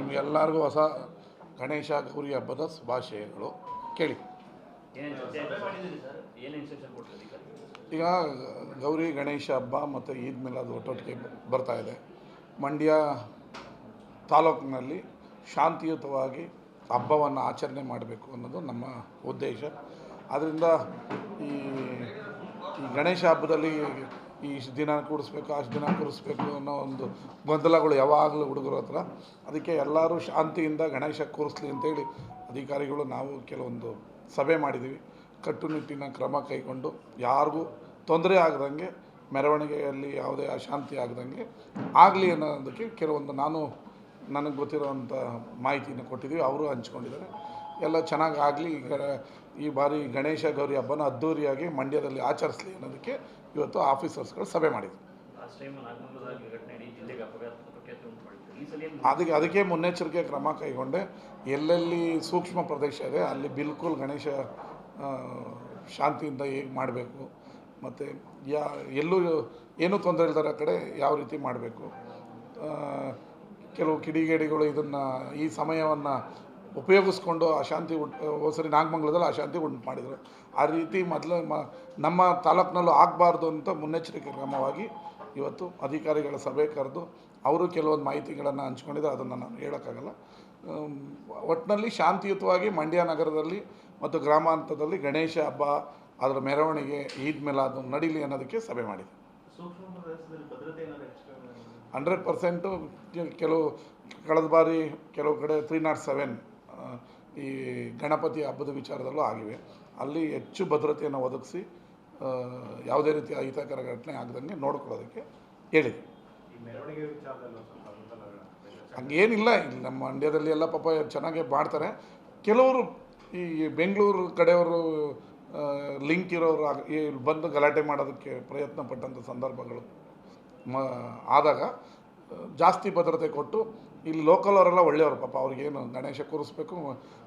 ನಿಮಗೆಲ್ಲರಿಗೂ ಹೊಸ ಗಣೇಶ ಗೌರಿ ಹಬ್ಬದ ಶುಭಾಶಯಗಳು. ಕೇಳಿ. ಈಗ? ಗೌರಿ ಗಣೇಶ ಹಬ್ಬ ಮತ್ತು ಈದ್ ಮೇಲೆ ಅದು ಒಟ್ಟೊಟ್ಟಿಗೆ ಬರ್ತಾ ಇದೆ. ಮಂಡ್ಯ ತಾಲೂಕಿನಲ್ಲಿ ಶಾಂತಿಯುತವಾಗಿ ಹಬ್ಬವನ್ನು ಆಚರಣೆ ಮಾಡಬೇಕು ಅನ್ನೋದು ನಮ್ಮ ಉದ್ದೇಶ. ಆದ್ದರಿಂದ ಈ ಈ ಗಣೇಶ ಹಬ್ಬದಲ್ಲಿ ಇಷ್ಟು ದಿನ ಕೂಡಿಸ್ಬೇಕು ಅಷ್ಟು ದಿನ ಕೂರಿಸ್ಬೇಕು ಅನ್ನೋ ಒಂದು ಗೊಂದಲಗಳು ಯಾವಾಗಲೂ ಹುಡುಗರ ಹತ್ರ. ಅದಕ್ಕೆ ಎಲ್ಲರೂ ಶಾಂತಿಯಿಂದ ಗಣೇಶ ಕೂರಿಸ್ಲಿ ಅಂತೇಳಿ ಅಧಿಕಾರಿಗಳು ನಾವು ಕೆಲವೊಂದು ಸಭೆ ಮಾಡಿದ್ದೀವಿ. ಕಟ್ಟುನಿಟ್ಟಿನ ಕ್ರಮ ಕೈಗೊಂಡು ಯಾರಿಗೂ ತೊಂದರೆ ಆಗದಂಗೆ, ಮೆರವಣಿಗೆಯಲ್ಲಿ ಯಾವುದೇ ಅಶಾಂತಿ ಆಗದಂಗೆ ಆಗಲಿ ಅನ್ನೋದಕ್ಕೆ ಕೆಲವೊಂದು ನಾನು ನನಗೆ ಗೊತ್ತಿರೋವಂಥ ಮಾಹಿತಿಯನ್ನು ಕೊಟ್ಟಿದ್ದೀವಿ. ಅವರು ಹಂಚ್ಕೊಂಡಿದ್ದಾರೆ. ಎಲ್ಲ ಚೆನ್ನಾಗಿ ಆಗಲಿ ಈ ಬಾರಿ ಗಣೇಶ ಗೌರಿ ಹಬ್ಬನ ಅದ್ಧೂರಿಯಾಗಿ ಮಂಡ್ಯದಲ್ಲಿ ಆಚರಿಸಲಿ ಅನ್ನೋದಕ್ಕೆ ಇವತ್ತು ಆಫೀಸರ್ಸ್ಗಳು ಸಭೆ ಮಾಡಿದ್ರು. ಅದಕ್ಕೆ ಅದಕ್ಕೆ ಮುನ್ನೆಚ್ಚರಿಕೆ ಕ್ರಮ ಕೈಗೊಂಡೆ. ಎಲ್ಲೆಲ್ಲಿ ಸೂಕ್ಷ್ಮ ಪ್ರದೇಶ ಇದೆ ಅಲ್ಲಿ ಬಿಲ್ಕುಲ್ ಗಣೇಶ ಶಾಂತಿಯಿಂದ ಹೇಗೆ ಮಾಡಬೇಕು ಮತ್ತು ಯಾ ಎಲ್ಲೂ ಏನೂ ತೊಂದರೆ ಇಲ್ದಾರ ಕಡೆ ಯಾವ ರೀತಿ ಮಾಡಬೇಕು ಕೆಲವು ಕಿಡಿಗೇಡಿಗಳು ಇದನ್ನು ಈ ಸಮಯವನ್ನು ಉಪಯೋಗಿಸ್ಕೊಂಡು ಅಶಾಂತಿ ಉಂಟು ಸರಿ ನಾಗಮಂಗಲದಲ್ಲಿ ಅಶಾಂತಿ ಉಂಟು ಮಾಡಿದರು. ಆ ರೀತಿ ಮೊದಲು ಮ ನಮ್ಮ ತಾಲೂಕಿನಲ್ಲೂ ಆಗಬಾರ್ದು ಅಂತ ಮುನ್ನೆಚ್ಚರಿಕೆ ಕ್ರಮವಾಗಿ ಇವತ್ತು ಅಧಿಕಾರಿಗಳ ಸಭೆ ಕರೆದು ಅವರು ಕೆಲವೊಂದು ಮಾಹಿತಿಗಳನ್ನು ಹಂಚ್ಕೊಂಡಿದ್ದಾರೆ. ಅದನ್ನು ನಾನು ಹೇಳೋಕ್ಕಾಗಲ್ಲ. ಒಟ್ಟಿನಲ್ಲಿ ಶಾಂತಿಯುತವಾಗಿ ಮಂಡ್ಯ ನಗರದಲ್ಲಿ ಮತ್ತು ಗ್ರಾಮಾಂತರದಲ್ಲಿ ಗಣೇಶ ಹಬ್ಬ ಅದರ ಮೆರವಣಿಗೆ ಈದ್ ಅದು ನಡೀಲಿ ಅನ್ನೋದಕ್ಕೆ ಸಭೆ ಮಾಡಿದೆ. ಹಂಡ್ರೆಡ್ ಪರ್ಸೆಂಟು ಕೆಲವು ಕಳೆದ ಬಾರಿ ಕೆಲವು ಕಡೆ ತ್ರೀ ನಾಟ್ ಸೆವೆನ್ ಈ ಗಣಪತಿ ಹಬ್ಬದ ವಿಚಾರದಲ್ಲೂ ಆಗಿವೆ. ಅಲ್ಲಿ ಹೆಚ್ಚು ಭದ್ರತೆಯನ್ನು ಒದಗಿಸಿ ಯಾವುದೇ ರೀತಿಯ ಅಹಿತಕರ ಘಟನೆ ಆಗದಂಗೆ ನೋಡ್ಕೊಳ್ಳೋದಕ್ಕೆ ಹೇಳಿದೆ. ಹಂಗೇನಿಲ್ಲ ಇಲ್ಲಿ ನಮ್ಮ ಮಂಡ್ಯದಲ್ಲಿ ಎಲ್ಲ ಪಾಪ ಚೆನ್ನಾಗೇ ಮಾಡ್ತಾರೆ. ಕೆಲವರು ಈ ಬೆಂಗಳೂರು ಕಡೆಯವರು ಲಿಂಕ್ ಇರೋರು ಬಂದು ಗಲಾಟೆ ಮಾಡೋದಕ್ಕೆ ಪ್ರಯತ್ನ ಪಟ್ಟಂಥ ಸಂದರ್ಭಗಳು ಮ ಆದಾಗ ಜಾಸ್ತಿ ಭದ್ರತೆ ಕೊಟ್ಟು ಇಲ್ಲಿ ಲೋಕಲ್ ಅವರೆಲ್ಲ ಒಳ್ಳೆಯವರು ಪಾಪ ಅವ್ರಿಗೇನು ಗಣೇಶ ಕೂರಿಸ್ಬೇಕು,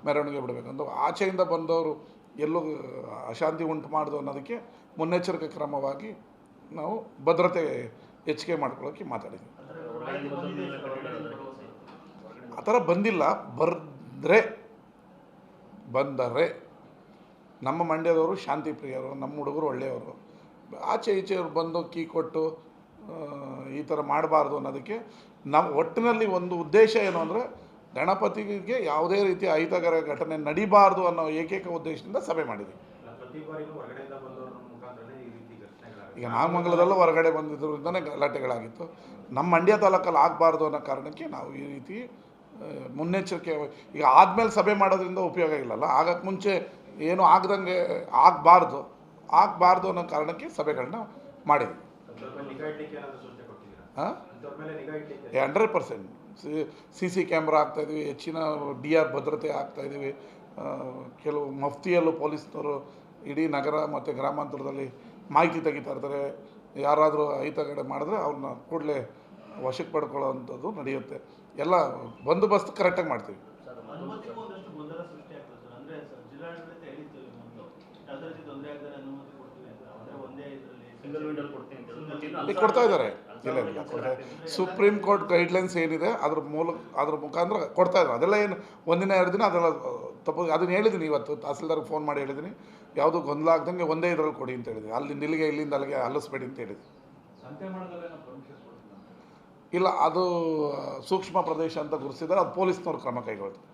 ಮೆರವಣಿಗೆ ಬಿಡಬೇಕು. ಅಂತ ಆಚೆಯಿಂದ ಬಂದವರು ಎಲ್ಲೂ ಅಶಾಂತಿ ಉಂಟು ಮಾಡೋದು ಅನ್ನೋದಕ್ಕೆ ಮುನ್ನೆಚ್ಚರಿಕೆ ಕ್ರಮವಾಗಿ ನಾವು ಭದ್ರತೆ ಹೆಚ್ಚಿಗೆ ಮಾಡ್ಕೊಳ್ಳೋಕ್ಕೆ ಮಾತಾಡಿದ್ವಿ. ಆ ಥರ ಬಂದಿಲ್ಲ. ಬರೆದ್ರೆ, ಬಂದರೆ ನಮ್ಮ ಮಂಡ್ಯದವರು ಶಾಂತಿ ಪ್ರಿಯರು ನಮ್ಮ ಹುಡುಗರು ಒಳ್ಳೆಯವರು. ಆಚೆ ಈಚೆಯವರು ಬಂದು ಕೀ ಕೊಟ್ಟು ಈ ಥರ ಮಾಡಬಾರ್ದು ಅನ್ನೋದಕ್ಕೆ ನಮ್ಮ ಒಟ್ಟಿನಲ್ಲಿ ಒಂದು ಉದ್ದೇಶ ಏನು ಅಂದರೆ ಗಣಪತಿಗೆ ಯಾವುದೇ ರೀತಿಯ ಅಹಿತಕರ ಘಟನೆ ನಡಿಬಾರ್ದು ಅನ್ನೋ ಏಕೈಕ ಉದ್ದೇಶದಿಂದ ಸಭೆ ಮಾಡಿದೆ ಈಗ ನಾಗಮಂಗಲದಲ್ಲೂ ಹೊರಗಡೆ ಬಂದಿದ್ದರಿಂದನೇ ಗಲಾಟೆಗಳಾಗಿತ್ತು. ನಮ್ಮ ಮಂಡ್ಯ ತಾಲೂಕಲ್ಲಿ ಆಗಬಾರ್ದು ಅನ್ನೋ ಕಾರಣಕ್ಕೆ ನಾವು ಈ ರೀತಿ ಮುನ್ನೆಚ್ಚರಿಕೆ ಈಗ ಆದಮೇಲೆ ಸಭೆ ಮಾಡೋದ್ರಿಂದ ಉಪಯೋಗ ಇಲ್ಲಲ್ಲ. ಆಗಕ್ಕೆ ಮುಂಚೆ ಏನು ಆಗದಂಗೆ ಆಗಬಾರ್ದು. ಆಗಬಾರ್ದು ಅನ್ನೋ ಕಾರಣಕ್ಕೆ ಸಭೆಗಳನ್ನ ಮಾಡಿದ್ವಿ. ಹಾಂ hundred percent. C C camera ಹಾಕ್ತಾಯಿದ್ವಿ ಹೆಚ್ಚಿನ ಡಿ ಆರ್ ಭದ್ರತೆ ಹಾಕ್ತಾಯಿದ್ದೀವಿ ಕೆಲವು ಮಫ್ತಿಯಲ್ಲೂ ಪೊಲೀಸ್ನವರು ಇಡೀ ನಗರ ಮತ್ತು ಗ್ರಾಮಾಂತರದಲ್ಲಿ ಮಾಹಿತಿ ತೆಗಿತಾ ಇರ್ತಾರೆ. ಯಾರಾದರೂ ಐತಗಡೆ ಮಾಡಿದ್ರೆ ಅವ್ರನ್ನ ಕೂಡಲೇ ವಶಕ್ಕೆ ಪಡ್ಕೊಳ್ಳೋವಂಥದ್ದು ನಡೆಯುತ್ತೆ. ಎಲ್ಲ ಬಂದೋಬಸ್ತ್ ಕರೆಕ್ಟಾಗಿ ಮಾಡ್ತೀವಿ. ಸರ್ ಅನುಮತಿಗೂ ಒಂದಷ್ಟು ಗೊಂದಲ ಸೃಷ್ಟಿ ಆಗ್ತದೆ ಸರ್. ಅಂದ್ರೆ ಸರ್ ಜಿಲ್ಲಾಡಳಿತ ಹೇಳಿತ್ತು ಈ ಮೊದಲು ಯಾವುದೇ ರೀತಿ ತೊಂದರೆ ಆಗದೆ ಅನುಮತಿ ಕೊಡ್ತೀವಿ ಅಂದ್ರೆ ಒಂದೇ ಇದರಲ್ಲಿ ಸಿಂಗಲ್ ವಿಂಡೋಲ್ ಕೊಡ್ತೀನಿ ಅಂತ. ಹೇಳಿದ್ರು. ಮತ್ತೆ ಇನ್ನು ಈಗ ಕೊಡ್ತಾ ಇದ್ದಾರೆ. ಇಲ್ಲ ಇಲ್ಲ. ಸುಪ್ರೀಂ ಕೋರ್ಟ್ ಗೈಡ್ಲೈನ್ಸ್ ಏನಿದೆ ಅದ್ರ ಮೂಲಕ ಅದ್ರ ಮುಖಾಂತರ ಕೊಡ್ತಾ ಇದ್ದಾರೆ ಅದೆಲ್ಲ ಏನು ಒಂದಿನ ಎರಡು ದಿನ ಅದೆಲ್ಲ ತಪ್ಪು ಅದನ್ನ ಹೇಳಿದ್ದೀನಿ ಇವತ್ತು. ತಹಸೀಲ್ದಾರ್ಗೆ ಫೋನ್ ಮಾಡಿ ಹೇಳಿದ್ದೀನಿ ಯಾವುದು ಗೊಂದಲ ಆಗ್ದಂಗೆ ಒಂದೇ ಇದರಲ್ಲಿ ಕೊಡಿ ಅಂತ ಹೇಳಿದ್ದೀನಿ ಅಲ್ಲಿ ನಿಲ್ಲಿಗೆ ಇಲ್ಲಿಂದ ಅಲ್ಲಿಗೆ ಅಲ್ಲಿಸ್ಬೇಡಿ ಅಂತ ಹೇಳಿದ್ದೀನಿ ಸಂತೆ ಮಾಡೋದಲ್ಲ ಪರ್ಮಿಷನ್ ಇಲ್ಲ ಅದು ಸೂಕ್ಷ್ಮ ಪ್ರದೇಶ ಅಂತ ಗುರುತಿಸಿದರೆ ಅದು ಪೊಲೀಸ್ನವ್ರು ಕ್ರಮ ಕೈಗೊಳ್ತಾರೆ.